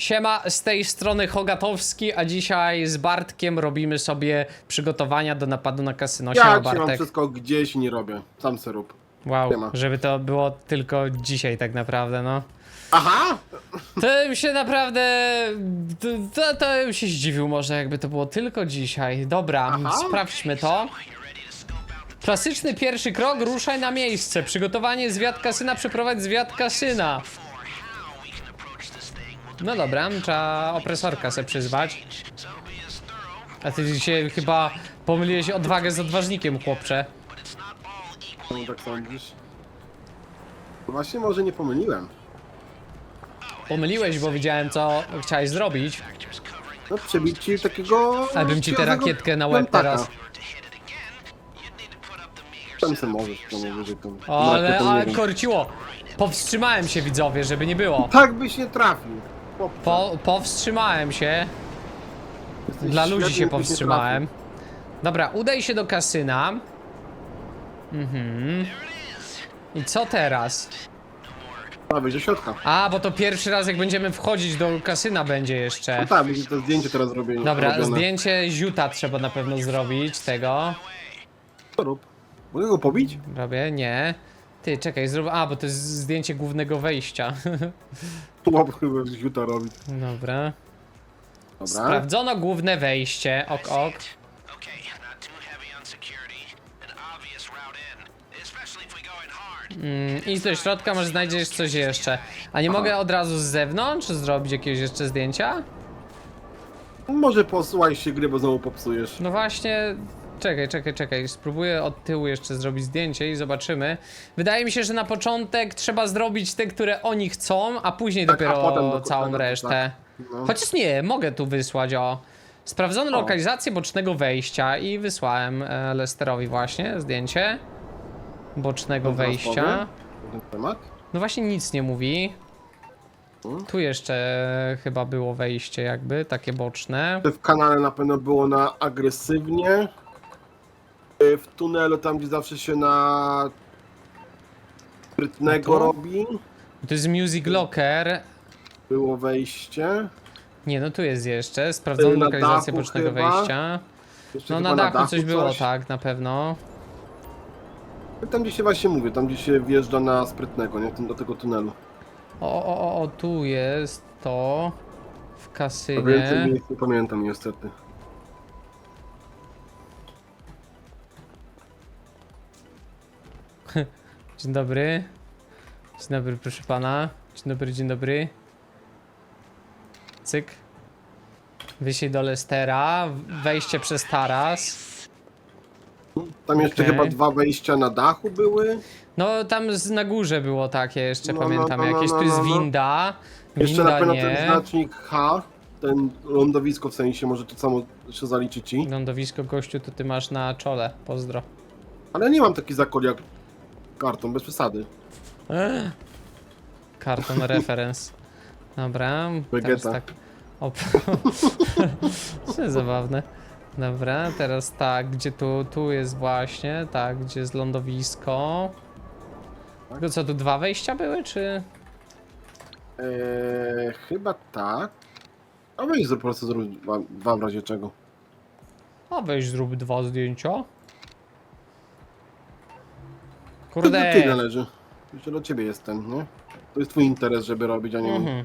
Siema, z tej strony Hogatowski, a dzisiaj z Bartkiem robimy sobie przygotowania do napadu na kasyno. Siema Ja ci mam Bartek. wszystko gdzieś i nie robię. Sam se rób. Wow, siema. żeby to było tylko dzisiaj tak naprawdę, no. Aha! To bym się naprawdę... To, to bym się zdziwił może, jakby to było tylko dzisiaj. Dobra, Aha. sprawdźmy to. Klasyczny pierwszy krok, ruszaj na miejsce. Przygotowanie zwiat kasyna, przeprowadź zwiat kasyna. No dobra, trzeba opresorka se przyzwać. A ty się chyba pomyliłeś odwagę z odważnikiem, chłopcze. Czemu tak sądzisz? No Właśnie może nie pomyliłem. Pomyliłeś, bo widziałem co chciałeś zrobić. No przebić ci takiego... Ale bym ci tę śpiącego rakietkę na łeb teraz. Tam se możesz, to najwyżej tą O, ale, rakietą, nie ale wiem. korciło. Powstrzymałem się widzowie, żeby nie było. Tak byś nie trafił. Po, powstrzymałem się. jesteś Dla ludzi świetny, się powstrzymałem. Dobra, udaj się do kasyna. Mhm. I co teraz? trafił. A, do środka. A, bo to pierwszy raz jak będziemy wchodzić do kasyna będzie jeszcze. No tak, będzie to zdjęcie teraz robienie. Dobra, robione. zdjęcie ziuta trzeba na pewno zrobić tego. Co rób? Mogę go pobić? Robię, nie. Ty, czekaj, zrób... A, bo to jest zdjęcie głównego wejścia. Chłop chyba z Juta robi. Dobra. Dobra. Sprawdzono główne wejście. Ok, ok. Mm, idź do środka, może znajdziesz coś jeszcze. A nie mogę od razu z zewnątrz zrobić jakiegoś jeszcze zdjęcia? Może posłuchaj się gry, bo znowu popsujesz. No właśnie, czekaj, czekaj, czekaj. Spróbuję od tyłu jeszcze zrobić zdjęcie i zobaczymy. Wydaje mi się, że na początek trzeba zrobić te, które oni chcą, a później Tak, a dopiero potem do- całą tak, resztę. tak. No. Chociaż nie, mogę tu wysłać, o. Sprawdzono lokalizację bocznego wejścia i wysłałem e, Lesterowi właśnie zdjęcie bocznego Dobra, wejścia. powiem. Na ten temat. No właśnie nic nie mówi. Tu jeszcze chyba było wejście jakby, takie boczne. W kanale na pewno było na agresywnie. Y, W tunelu, tam gdzie zawsze się na sprytnego tu? robi, To jest Music Locker. było wejście. Nie, no tu jest jeszcze. Sprawdzono Na lokalizację dachu bocznego chyba. wejścia. Jeszcze No chyba na dachu coś było, tak, na pewno. Tam gdzie się właśnie mówię, tam gdzie się wjeżdża na sprytnego, nie? Tym- Do tego tunelu. O, o, o, o, tu jest to. W więcej kasynie. miejsc nie pamiętam niestety. Dzień dobry. Dzień dobry, proszę pana. Dzień dobry, dzień dobry. Cyk. Wysiej do Lestera. Wejście przez taras. Tam jeszcze Okej. chyba dwa wejścia na dachu były. No tam z, na górze było takie jeszcze, No, no, pamiętam. no, no, Jakieś no, tu jest no, no. winda. Jeszcze na Winda pewno nie. ten znacznik H, ten lądowisko w sensie, może to samo jeszcze zaliczy ci. Lądowisko gościu to ty masz na czole. Pozdro. Ale nie mam taki zakol jak karton, bez przesady. Karton reference. Dobra, teraz Vegeta. tak. O, to jest zabawne. Dobra, teraz tak, gdzie tu, tu jest właśnie, tak, gdzie jest lądowisko. Tylko co, tu dwa wejścia były, czy? Eee, chyba tak. A weź po prostu zrób dwa, dwa w razie czego. A weź zrób dwa zdjęcia. To do ciebie Kurde. należy. Jeszcze do ciebie jest ten, nie? To jest twój interes, żeby robić, a nie mój. Mhm.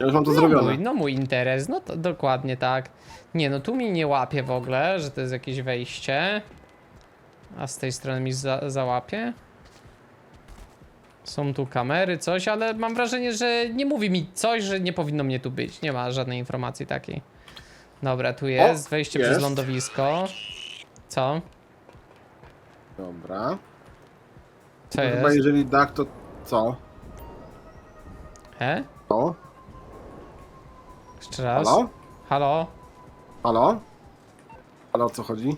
Ja już mam to No zrobione. mój, no mój interes, no to dokładnie tak. Nie, no tu mi nie łapie w ogóle, że to jest jakieś wejście. A z tej strony mi za, załapie. Są tu kamery, coś, ale mam wrażenie, że nie mówi mi coś, że nie powinno mnie tu być. Nie ma żadnej informacji takiej. Dobra, tu jest wejście przez jest. lądowisko. Co? Dobra. Co to chyba jest? jeżeli dach, to co? He? To? Jeszcze raz. Halo? Halo? Halo? Ale o co chodzi?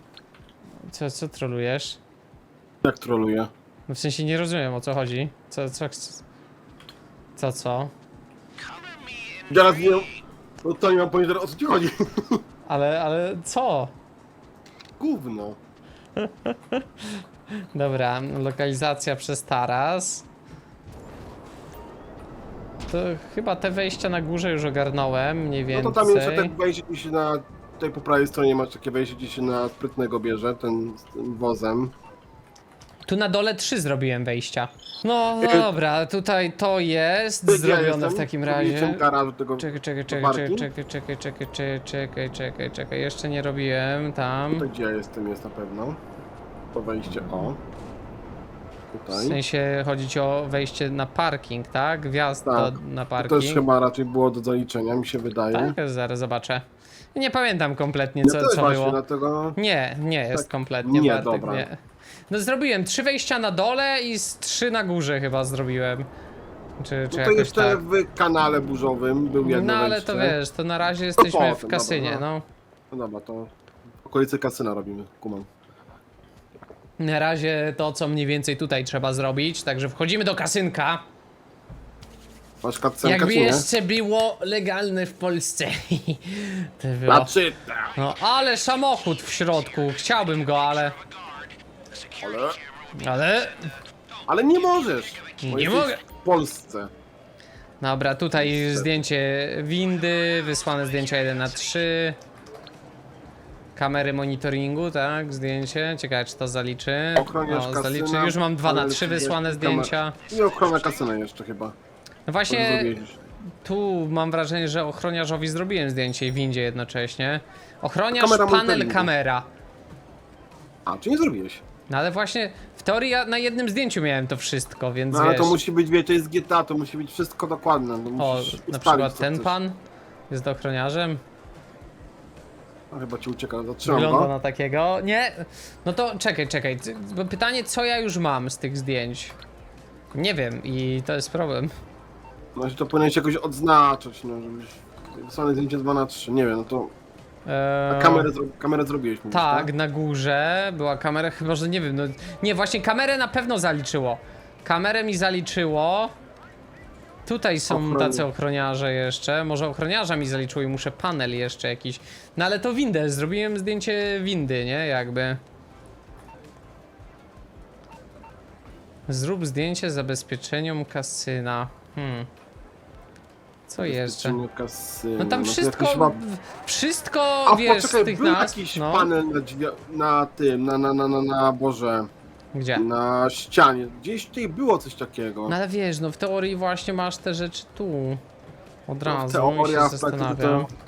Co, co trolujesz? Jak troluję? No w sensie nie rozumiem o co chodzi. Co, co, chc- co, co? Teraz nie... No to nie mam pojęcia o co ci chodzi. Ale, ale co? Gówno. Dobra, lokalizacja przez taras. To chyba te wejścia na górze już ogarnąłem, mniej No więcej. to tam jeszcze tak wejście gdzieś na... Tutaj po prawej stronie masz takie wejście gdzieś na sprytnego bierze, ten z tym wozem. Tu na dole trzy zrobiłem wejścia. No E, dobra, tutaj to jest Gdzie zrobione jestem? w takim razie. tego... Czekaj, czekaj, czekaj, parking? czekaj, czekaj, czekaj, czekaj, czekaj, czekaj, czekaj, jeszcze nie robiłem tam. Tutaj gdzie ja jestem jest na pewno. To wejście, o. W Tutaj. sensie chodzi ci o wejście na parking, tak? Wjazd Tak. do, na To parking. też chyba raczej było do zaliczenia, mi się wydaje. Tak, zaraz zobaczę. Nie pamiętam kompletnie Ja co, też co właśnie, było. dlatego... Nie, nie jest Tak. kompletnie Nie, Bartek, dobra. nie. No zrobiłem trzy wejścia na dole i z trzy na górze chyba zrobiłem. Czy, czy No to jakoś jeszcze tak. w kanale burzowym był jedno No ale wejście. to wiesz, to na razie jesteśmy potem, w dobra, kasynie, no. no. No dobra, to w okolicy kasyna robimy, kumam. Na razie to, co mniej więcej tutaj trzeba zrobić, także wchodzimy do kasynka. Masz Jakby czy nie? jeszcze było legalne w Polsce. to było. Znaczy, tak. No ale samochód w środku, chciałbym go, ale... ale... Ale... Ale nie możesz! bo Nie jesteś mogę. w Polsce. Dobra, tutaj zdjęcie windy, wysłane zdjęcia 1 na 3 Kamery monitoringu, tak, zdjęcie. Ciekawe, czy to zaliczy. Ochroniarz O, kasyna, zaliczy. Już mam 2 na panel 3 wysłane 30, kamer- zdjęcia. I ochrona kasyna jeszcze chyba. No właśnie, zrobiłeś tu mam wrażenie, że ochroniarzowi zrobiłem zdjęcie i windzie jednocześnie. Ochroniarz, Kamera panel, monitoringu. kamera. A, czy nie zrobiłeś? No ale właśnie, w teorii ja na jednym zdjęciu miałem to wszystko, więc No ale wiesz. to musi być, wie, to jest GTA, to musi być wszystko dokładne. To O, musisz na ustalić, przykład co ten chcesz. pan jest ochroniarzem. A, chyba ci ucieka, zatrzymam Wygląda go. na takiego. Nie. No to czekaj, czekaj. ty- Bo pytanie, co ja już mam z tych zdjęć? Nie wiem i to jest problem. No to powinieneś jakoś odznaczyć, no żebyś... Wysłane zdjęcie 2 na 3 nie wiem, no to... Eee, A kamerę, zro... kamerę zrobiłeś, mówisz, Tak, na górze była kamera, chyba że nie wiem. No, nie, właśnie kamerę na pewno zaliczyło. Kamerę mi zaliczyło. Tutaj są Ochroni- tacy ochroniarze jeszcze. Może ochroniarza mi zaliczyło i muszę panel jeszcze jakiś. No ale to windę, zrobiłem zdjęcie windy, nie? Jakby. Zrób zdjęcie zabezpieczeniom kasyna. Hmm. Co jeszcze? Zabezpieczenie Kasyna. No tam wszystko, chyba- wszystko A wiesz poczekaj, z tych był nazw. jakiś no. panel na, drzwi... na tym, na, na, na, na, na, Boże, Gdzie? na ścianie. Gdzieś tutaj było coś takiego. No ale wiesz, no w teorii właśnie masz te rzeczy tu. Od No, razu teoria, się w praktyce zastanawiam. to-.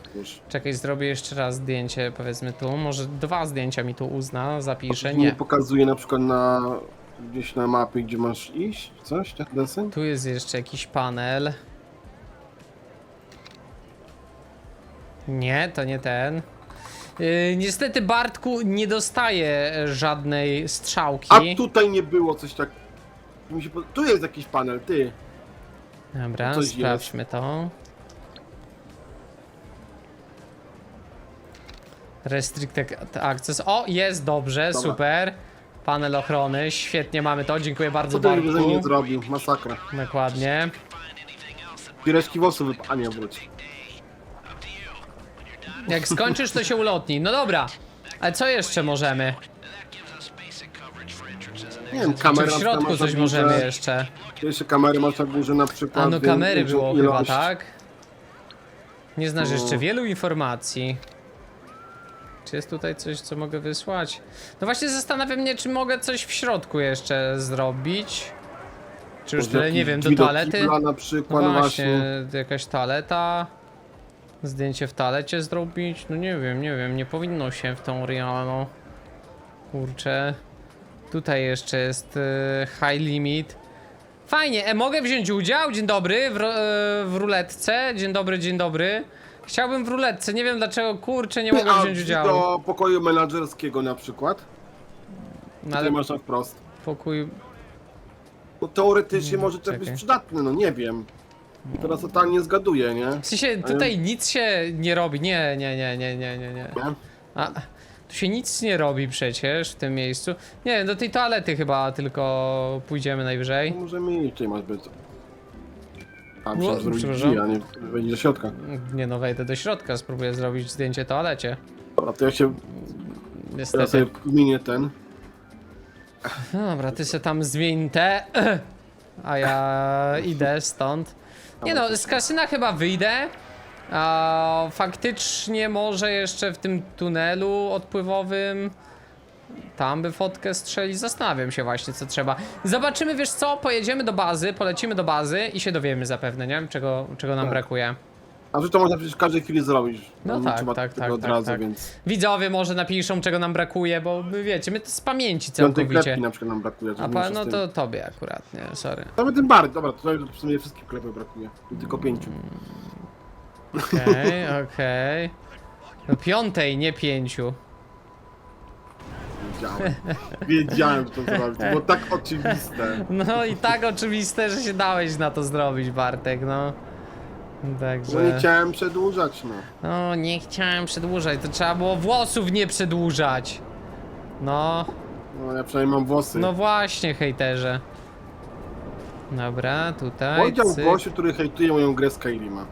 Czekaj, zrobię jeszcze raz zdjęcie, powiedzmy tu. Może dwa zdjęcia mi tu uzna, zapiszę. Nie Nie. pokazuje na przykład na gdzieś na mapie, gdzie masz iść, coś, tak deseń? Tu jest jeszcze jakiś panel. Nie, to nie ten. Yy, niestety Bartku nie dostaje żadnej strzałki. A tutaj nie było coś tak... Mi się po... Tu jest jakiś panel, ty. Dobra, coś sprawdźmy to. Restricted access. O, jest dobrze, Dobra. super. Panel ochrony, świetnie mamy to, dziękuję bardzo Co ten nie Bartku. zrobił? Masakra. Dokładnie. Pireczki włosów wyp... A nie, wróć. Jak skończysz, to się ulotnij. No dobra, ale co jeszcze możemy? Nie wiem, Czy kamera w środku coś możemy jeszcze? Jeszcze kamery masz na górze na przykład. A no więc kamery było chyba, ilość. tak? Nie znasz No. jeszcze wielu informacji. Czy jest tutaj coś, co mogę wysłać? No właśnie zastanawiam mnie, czy mogę coś w środku jeszcze zrobić. Czy już Może tyle, nie wiem, do drzwi toalety? kibla na No przykład, właśnie, właśnie. jakaś toaleta. Zdjęcie w toalecie zrobić? No nie wiem, nie wiem, nie powinno się w tą realno. Kurczę. Tutaj jeszcze jest e, high limit. Fajnie, e, mogę wziąć udział? Dzień dobry, w, e, w ruletce. Dzień dobry, dzień dobry. Chciałbym w ruletce, nie wiem dlaczego, kurczę, nie mogę A wziąć udziału. do pokoju menadżerskiego na przykład. No ale masz na wprost. pokój... No teoretycznie może to być przydatne, no nie wiem. Teraz totalnie zgaduję, nie? W sensie, tutaj nic się nie robi, nie, nie, nie, nie, nie, nie, nie. Nie? A, tu się nic nie robi przecież w tym miejscu. Nie do tej toalety chyba tylko pójdziemy najwyżej. No Możemy iść, tutaj masz być. A, No, myślałem, zrobić przepraszam. drzwi, a nie wejść do środka. Nie no, wejdę do środka, spróbuję zrobić zdjęcie toalecie. Dobra, to ja się, ja Niestety. sobie zmienię ten. No dobra, ty się tam zmień te, a ja idę stąd. Nie no, z kasyna chyba wyjdę. A, faktycznie może jeszcze w tym tunelu odpływowym tam by fotkę strzelić. Zastanawiam się właśnie, co trzeba. Zobaczymy, wiesz co, pojedziemy do bazy, polecimy do bazy i się dowiemy zapewne, nie? Czego, czego nam Tak. brakuje. A że to można przecież w każdej chwili zrobić. No nie tak, trzeba tak, tego tak, od tak, razu, tak. więc... Widzowie może napiszą, czego nam brakuje, bo my wiecie, my to z pamięci Piątej całkowicie. klepki na przykład nam brakuje. to A pa, no tym. to tobie akurat, nie, sorry. Nawet tym bardziej, dobra, tutaj w sumie wszystkich klepek brakuje. Tylko pięciu. Okej, okej. No piątej, nie pięciu. Wiedziałem. Wiedziałem, że to zrobić. To było tak oczywiste. No i tak oczywiste, że się dałeś na to zrobić, Bartek, no. Także... No nie chciałem przedłużać, no. No, nie chciałem przedłużać, to trzeba było włosów nie przedłużać. No, No ja przynajmniej mam włosy. no właśnie, hejterze. Dobra, tutaj, Powiedział cyk. gościu, który hejtuje moją grę Skyrima.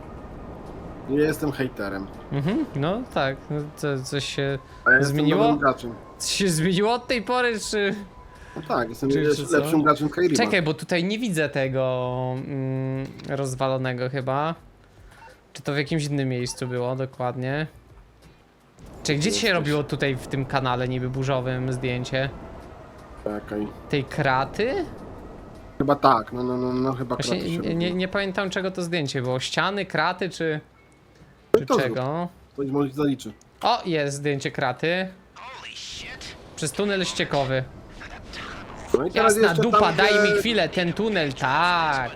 Nie jestem hejterem. Mhm, no tak, no, co, coś się... A ja jestem Zmieniło? graczem. Coś się zmieniło od tej pory, czy... No tak, jestem Czy- czy co? lepszym graczem Skyrima. Czekaj, bo tutaj nie widzę tego mm, rozwalonego chyba. Czy to w jakimś innym miejscu było dokładnie? Czy gdzie ci się robiło tutaj w tym kanale niby burzowym zdjęcie? Czekaj. Tej kraty? Chyba tak, no, no, no, no chyba kraty się nie, nie, robiło. nie pamiętam czego to zdjęcie było. Ściany, kraty czy, No czy to zrób. czego? To może zaliczy. O, jest zdjęcie kraty. Przez tunel ściekowy. No i teraz Jasna jeszcze dupa, tam, daj gdzie- mi chwilę, ten tunel, tak.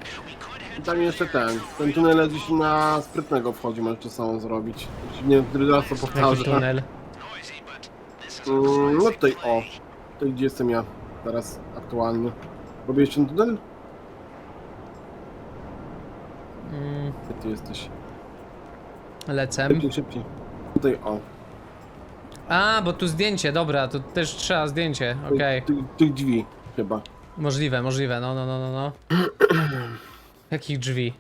Tam jeszcze ten. Ten tunel gdzieś na sprytnego wchodzi, możesz to samo zrobić. Nie wiem, który raz to Jaki powtarzam. tunel? Mm, no tutaj o. Tutaj gdzie jestem ja teraz aktualnie. Robię jeszcze ten tunel? Mm, Gdzie ty jesteś? lecę. Szybciej, szybciej. Tutaj o. A, bo tu zdjęcie, dobra, to też trzeba zdjęcie, okej. Tych, tych drzwi chyba. Możliwe, możliwe, no, no, no, no, no. Jakich drzwi?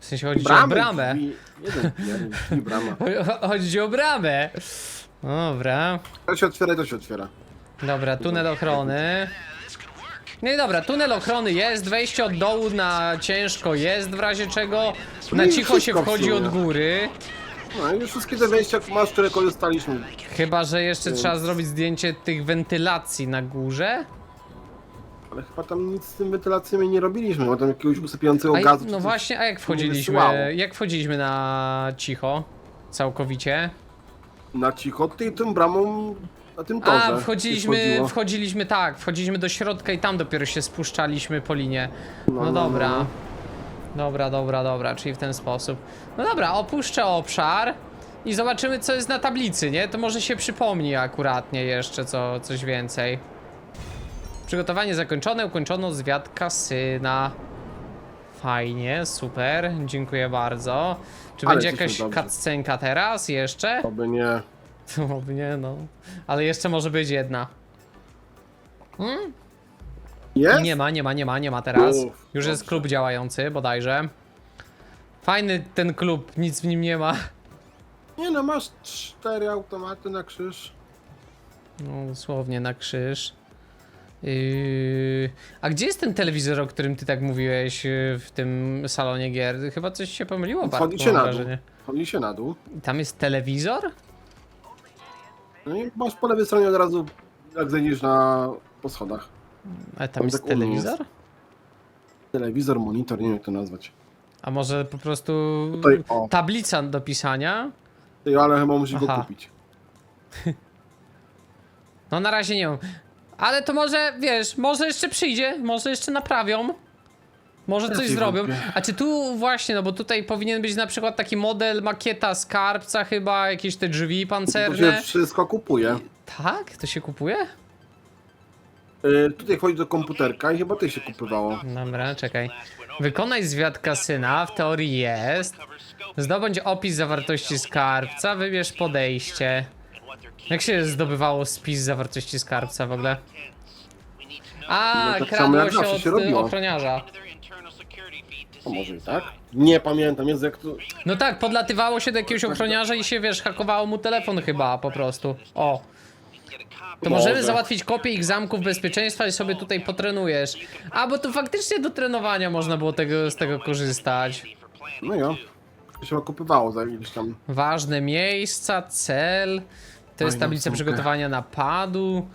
W sensie chodzi ci o bramę. Drzwi. Jeden, jeden, drzwi, brama. Cho- Chodzi ci o bramę. Dobra, To się otwiera, to się otwiera. dobra, tunel ochrony. No i dobra, tunel ochrony jest, wejście od dołu na ciężko jest, w razie czego na i cicho się wszystko w wchodzi sumie. od góry. No i już wszystkie te wejścia masz, które korzystaliśmy. Chyba, że jeszcze trzeba zrobić zdjęcie tych wentylacji na górze. Ale chyba tam nic z tym wentylacjami nie robiliśmy, bo tam jakiegoś usypiającego A, gazu. czy no coś właśnie, a jak wchodziliśmy, wysyłało. jak wchodziliśmy na cicho? Całkowicie? Na cicho, ty tym bramą na tym torze. A, się wchodziliśmy, wchodziło. wchodziliśmy tak, wchodziliśmy do środka i tam dopiero się spuszczaliśmy po linie. No, No, no, dobra. no. Dobra, dobra, dobra, czyli w ten sposób. No dobra, opuszczę obszar i zobaczymy co jest na tablicy, nie? To może się przypomni akuratnie jeszcze co, coś więcej. Przygotowanie zakończone, ukończono zwiat kasyna. Fajnie, super, dziękuję bardzo. Czy Ale będzie jesteśmy jakaś dobrzy. cutscenka teraz jeszcze? Oby nie. To nie no. Ale jeszcze może być jedna. Jest? Nie ma, nie ma, nie ma, nie ma teraz. Uff, Już jest dobrze. klub działający, bodajże. Fajny ten klub, nic w nim nie ma. Nie no, masz cztery automaty na krzyż. No, dosłownie na krzyż. Yy... A gdzie jest ten telewizor, o którym ty tak mówiłeś yy, w tym salonie gier? Chyba coś się pomyliło, Bartku, Wchodzi się mam na dół. wrażenie. Chodzi się na dół. I Tam jest telewizor? No i masz po lewej stronie od razu, jak zejdziesz na po schodach. Ale tam Tam jest tak u mnie telewizor? Telewizor, monitor, nie wiem jak to nazwać. A może po prostu Tutaj, o. tablica do pisania? Ty, ale chyba musisz go Aha. kupić. No na razie nie mam. Ale to może, wiesz, może jeszcze przyjdzie, może jeszcze naprawią. Może coś Raczej zrobią. wątpię. A czy tu właśnie, no bo tutaj powinien być na przykład taki model, makieta skarbca chyba, jakieś te drzwi To się pancerne. wszystko kupuje. Tak? To się kupuje? Y, tutaj wchodzi do komputerka i chyba ty się kupywało. Dobra, czekaj. Wykonaj zwiat kasyna, w teorii jest. Zdobądź opis zawartości skarbca, wybierz podejście. Jak się zdobywało spis zawartości skarbca w ogóle? A, No tak samo kradło jak się zawsze od się y, robiło. ochroniarza. A może i tak? Nie pamiętam, jest jak to... No tak, podlatywało się do jakiegoś ochroniarza i się, wiesz, hakowało mu telefon chyba po prostu. O. To możemy Może. załatwić kopię ich zamków bezpieczeństwa i sobie tutaj potrenujesz. A, bo to faktycznie do trenowania można było tego, z tego korzystać. No ja. To się okupywało za ileś tam. Ważne miejsca, cel. To jest Fajna tablica przygotowania napadu.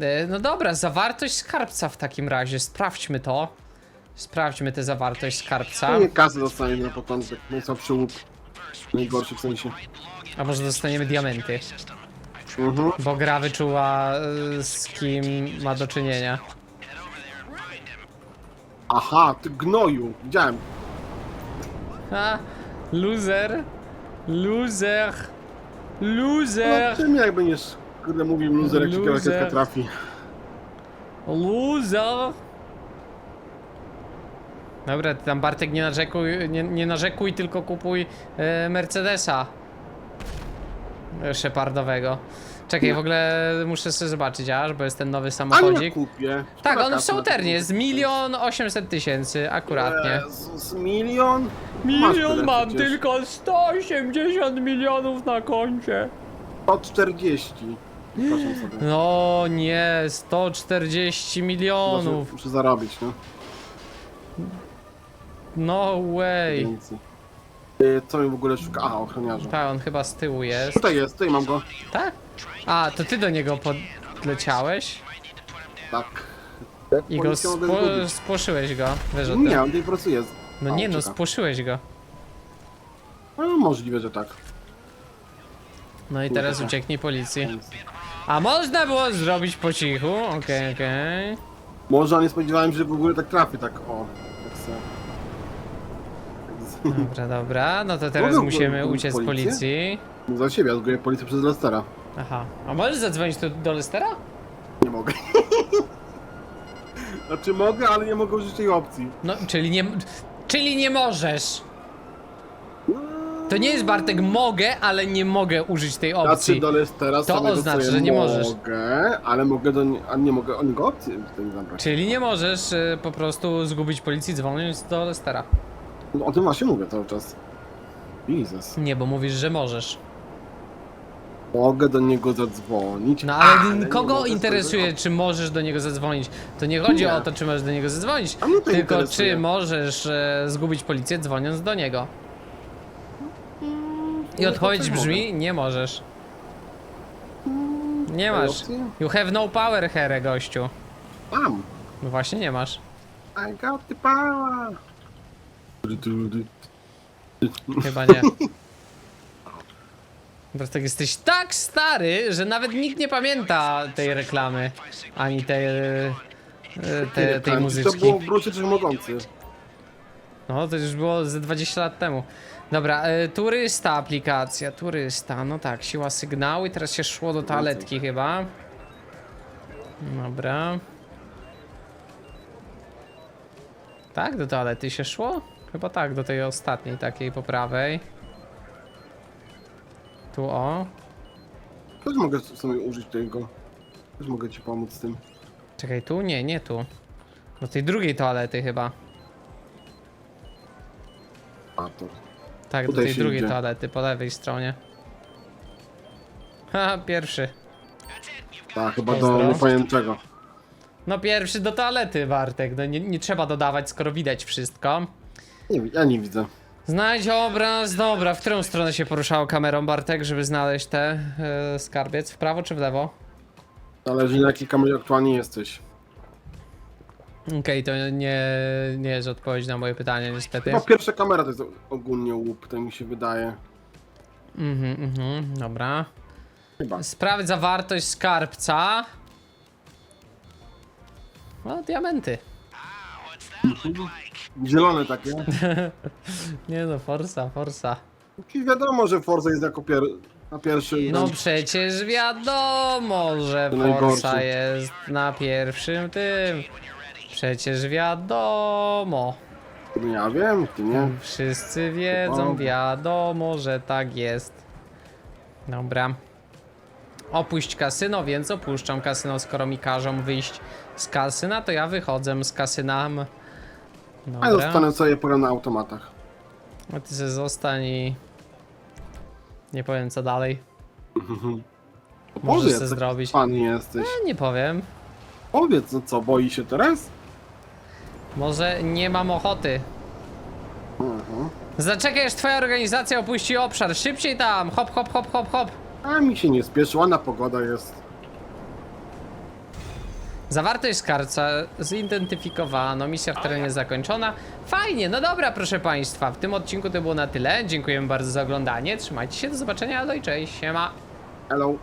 E, No dobra, zawartość skarbca w takim razie. Sprawdźmy to. Sprawdźmy tę zawartość skarbca. No nie kasy dostanie na początek. Najsłabszy łup. Najgorszy w sensie. A może dostaniemy diamenty. Mhm. Bo gra wyczuła e, z kim ma do czynienia. Aha, ty gnoju. Widziałem. Ha! Loser! Loser! No, Loser! czym jak będziesz, kurde, mówił loser, jak ci Loser. rakietka trafi. Loser! Dobra, ty tam Bartek nie narzekuj, nie, nie narzekuj, tylko kupuj e, Mercedesa e, Shepardowego. Czekaj, w ogóle muszę sobie zobaczyć aż, bo jest ten nowy A nie samochodzik. kupię. Tak, on w Kasy na Sołternie jest milion osiemset tysięcy, akuratnie. Jezus, milion? Masz Milion tyle mam, przecież. tylko 180 milionów na koncie. 140. Przepraszam sobie. No nie, 140 Muszę, milionów. muszę zarobić, no. No way. Więcej. Y, Co mi w ogóle szuka? Aha, ochroniarza. Tak, on chyba z tyłu jest. Tutaj jest, tutaj mam go. Tak? A, to ty do niego podleciałeś Tak. i go mogę zgubić. spłoszyłeś go. Wiesz o tym? Nie, on tutaj pracuje. No A, nie no, spłoszyłeś go. No, możliwe, że tak. No i teraz tak. ucieknij policji. A można było zrobić po cichu, okej, okej. Może nie spodziewałem się, że w ogóle tak trafi, tak o. Tak se. Dobra, dobra, no to teraz Mogę musimy uciec z policję? policji. Za siebie, ja zgubię policję przez Lestera. Aha, a możesz zadzwonić tu do Lestera? Nie mogę. Znaczy mogę, ale nie mogę użyć tej opcji. No, czyli nie... Czyli nie możesz! To nie jest Bartek, mogę, ale nie mogę użyć tej Znaczy opcji. do Lestera To samego oznacza, sobie że nie możesz. Mogę, ale mogę do nie, a nie mogę o niego opcji zabrać. Czyli nie możesz y, po prostu zgubić policji dzwoniąc do Lestera. No, o tym właśnie mówię cały czas. Jezus. Nie, bo mówisz, że możesz. Mogę do niego zadzwonić. No ale, nie kogo mogę interesuje, czy możesz do niego zadzwonić? To nie chodzi Nie. o to, czy możesz do niego zadzwonić, A mnie to tylko interesuje. czy możesz e, zgubić policję dzwoniąc do niego. I odpowiedź brzmi, nie możesz. Nie Tej masz. opcji? You have no power here, gościu. Mam. No właśnie nie masz. I got the power. Chyba nie. Bartek, jesteś tak stary, że nawet nikt nie pamięta tej reklamy, ani tej, e, te, tej To muzyczki. było w Brucie Wszechmogący. No, to już było ze 20 lat temu. Dobra, e, turysta aplikacja, turysta, no tak, siła sygnału i teraz się szło do toaletki chyba. Dobra. Tak, do toalety się szło? Chyba tak, do tej ostatniej takiej po prawej. Tu o. Też mogę sobie użyć tego. Też mogę ci pomóc z tym. Czekaj, tu? Nie, nie tu. Do tej drugiej toalety chyba. A to. Tak, do Tutaj tej się drugiej idzie. toalety, po lewej stronie. Ha, pierwszy. Tak, chyba Pozdro. do nie powiem czego. No pierwszy do toalety, Bartek. No nie, nie trzeba dodawać, skoro widać wszystko. Nie, ja nie widzę. Znajdź obraz. Dobra, w którą stronę się poruszało kamerą, Bartek, żeby znaleźć te e, skarbiec? W prawo czy w lewo? Zależy na jakiej kamerze aktualnie jesteś. Okej, to nie, nie jest odpowiedź na moje pytanie, niestety. Chyba pierwsza kamera to jest ogólnie łup, tak mi się wydaje. Mhm, mhm, dobra. Chyba. Sprawdź zawartość skarbca. O, diamenty. Zielone takie. Nie no, forsa, forsa. I wiadomo, że Forza jest jako pier na pierwszym. No przecież wiadomo, że To najgorsze. Forza jest na pierwszym tym. Przecież wiadomo. Ja wiem, ty nie. Wszyscy wiedzą, Wiadomo. wiadomo, że tak jest. Dobra. Opuść kasyno, więc opuszczam kasyno, skoro mi każą wyjść z kasyna, to ja wychodzę z kasyna. A ja Dobra. zostanę sobie pogram na automatach. A ty se zostań i... Nie powiem co dalej. Możesz se zrobić. Pan jesteś. E, Nie powiem. Powiedz, no co, boi się teraz? Może nie mam ochoty. Mhm. Zaczekaj, aż twoja organizacja opuści obszar. Szybciej tam! Hop, hop, hop, hop, hop. A mi się nie spieszy, ładna pogoda jest. Zawartość skarca zidentyfikowano, misja w terenie zakończona. Fajnie, no dobra, proszę Państwa. W tym odcinku to było na tyle. Dziękujemy bardzo za oglądanie. Trzymajcie się, do zobaczenia, no i cześć, siema. Hello.